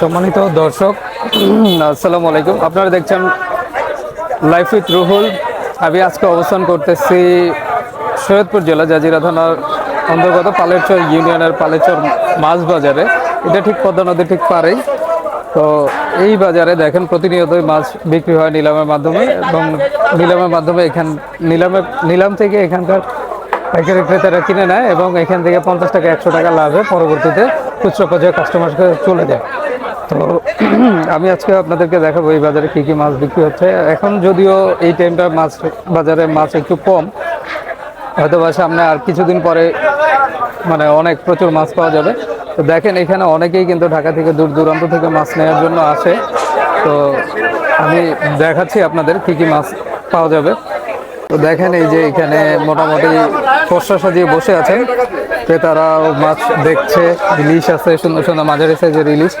সম্মানিত দর্শক, আসসালামু আলাইকুম। আপনারা দেখছেন লাইফ উইথ রুহুল আমি আজকে অবস্থান করতেছি সৈয়দপুর জেলা জাজিরা থানার অন্তর্গত পালেরচর ইউনিয়নের পালেরচর মাছ বাজারে। এটা ঠিক পদ্মা নদী ঠিক পারেই তো এই বাজারে দেখেন প্রতিনিয়তই মাছ বিক্রি হয় নিলামের মাধ্যমে এবং নিলামের মাধ্যমে এখান নিলামে নিলাম থেকে এখানকার পাইকারি ক্রেতারা কিনে নেয় এবং এখান থেকে পঞ্চাশ টাকা, একশো টাকা লাভে পরবর্তীতে খুচরো পর্যায়ে কাস্টমারকে চলে যায়। তো আমি আজকে আপনাদেরকে দেখাবো এই বাজারে কী কী মাছ বিক্রি হচ্ছে। এখন যদিও এই টাইমটা মাছ, বাজারে মাছ একটু কম হয়তো বা সামনে আর কিছুদিন পরে মানে অনেক প্রচুর মাছ পাওয়া যাবে। তো দেখেন এখানে অনেকেই কিন্তু ঢাকা থেকে দূর দূরান্ত থেকে মাছ নেওয়ার জন্য আসে। তো আমি দেখাচ্ছি আপনাদের কী কী মাছ পাওয়া যাবে। তো দেখেন এই যে এখানে মোটামুটি ফসা সাজিয়ে বসে আছেন। ক্রেতারা মাছ দেখছে ইলিশ আছে, সুন্দর সুন্দর মাঝারি সাইজের ইলিশ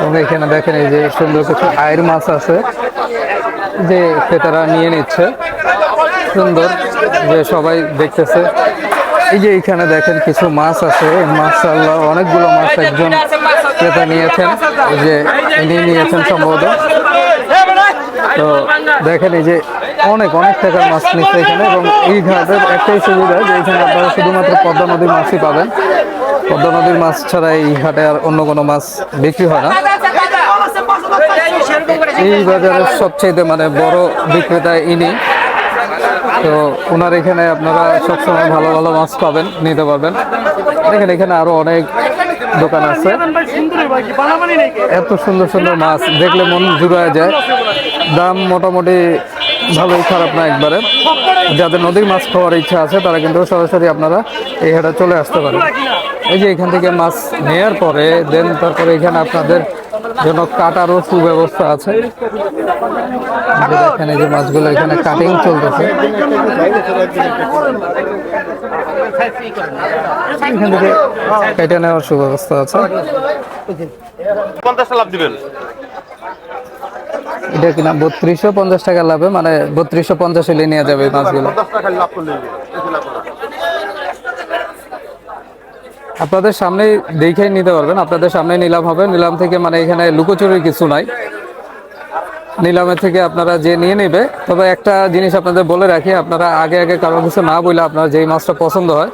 এবং এখানে দেখেন এই যে সুন্দর কিছু আয়ের মাছ আছে যে ক্রেতারা নিয়ে নিচ্ছে। সুন্দর যে সবাই দেখতেছে। এই যে এখানে দেখেন কিছু মাছ আছে। মাশাআল্লাহ অনেকগুলো মাছ একজন ক্রেতা নিয়েছেন। যে ইনি নিয়েছেন সম্ভবত। তো দেখেন এই যে অনেক অনেক টাকার মাছ নিচ্ছে এখানে এবং এই ঘাটের একটাই সুবিধা যে এখানে আপনারা শুধুমাত্র পদ্মা নদীর মাছই পাবেন। পদ্মা নদীর মাছ ছাড়া এই হাটে আর অন্য কোনো মাছ বিক্রি হয় না। এই বাজারের সবচেয়ে মানে বড় বিক্রেতা ইনি। তো ওনার এখানে আপনারা সবসময় ভালো ভালো মাছ পাবেন, নিতে পারবেন। দেখেন, এখানে আরও অনেক দোকান আছে। এত সুন্দর সুন্দর মাছ, দেখলে মন জুড়ায় যায়। দাম মোটামুটি ভালোই খারাপ না একবারে। যাদের নদীর মাছ খাওয়ার ইচ্ছা আছে, তারা কিন্তু সরাসরি আপনারা এই হাটে চলে আসতে পারেন। এই যে এখান থেকে মাছ নেয়ার পরে দেন তারপরে এখানে আপনাদের জন্য কাটারও সুব্যবস্থা আছে। এই যে মাছগুলো এখানে কাটিং চলতেছে। এখান থেকে কেটে নেওয়ার সুব্যবস্থা আছে। পঞ্চাশটা লাভ দিবেন। এটা কিনা বত্রিশশো পঞ্চাশ টাকা লাভে মানে বত্রিশশো পঞ্চাশ হলে নিয়ে যাবে মাছগুলো পঞ্চাশটা খালি লাভ করলে বেশি লাভ করলে আপনাদের সামনে দেখেই নিতে পারবেন আপনাদের সামনে নিলাম হবে। নিলাম থেকে মানে এখানে লুকোচুরির কিছু নাই। নিলামের থেকে আপনারা যে নিয়ে নেবে তবে একটা জিনিস আপনাদের বলে রাখি আপনারা আগে আগে কারও কিছু না বলে আপনার যেই মাছটা পছন্দ হয়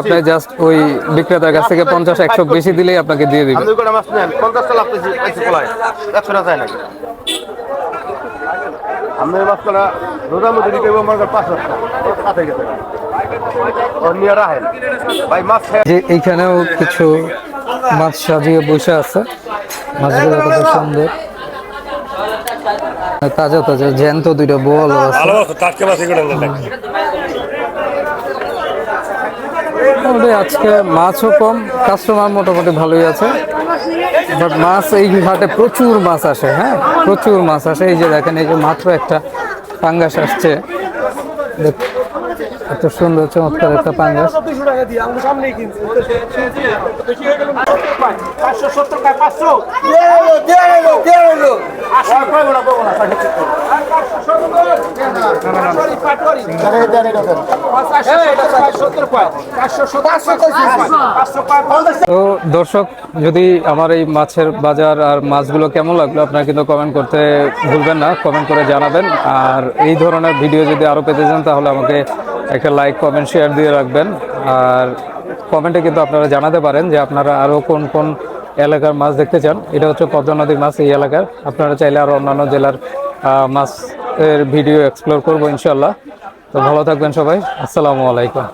আপনি জাস্ট ওই বিক্রেতার কাছ থেকে পঞ্চাশ একশো বেশি দিলেই আপনাকে দিয়ে দিবে। করে মাছ করা রোজার মধ্যে দিকে আমার পাঁচশো টাকা। কাছে গেছে। ভাই মাছ যে এইখানেও কিছু মাছ সাজিয়ে বসে আছে। মাছগুলো কত সুন্দর। তাজা তাজা জ্যান্ত দুইটা বল আজকে মাছও কম কাস্টমার মোটামুটি ভালোই আছে। বাট মাছ এই ঘাটে প্রচুর মাছ আসে হ্যাঁ? প্রচুর মাছ আসে। এই যে দেখেন, এই যে মাত্র একটা পাঙ্গাস আসছে। এত সুন্দর চমৎকার একটা পাঙ্গাস। তো দর্শক যদি আমার এই মাছের বাজার আর মাছগুলো কেমন লাগল আপনারা কিন্তু কমেন্ট করতে ভুলবেন না কমেন্ট করে জানাবেন। আর এই ধরনের ভিডিও যদি আরও পেতে চান তাহলে আমাকে একটা লাইক কমেন্ট শেয়ার দিয়ে রাখবেন। আর কমেন্টে কিন্তু আপনারা জানাতে পারেন যে আপনারা আরও কোন কোন এলাকার মাছ দেখতে চান। এটা হচ্ছে পদ্মা নদীর মাছ এই এলাকার। আপনারা চাইলে আরও অন্যান্য জেলার মাছের ভিডিও এক্সপ্লোর করব ইনশাল্লাহ তো ভালো থাকবেন সবাই। আসসালামু আলাইকুম।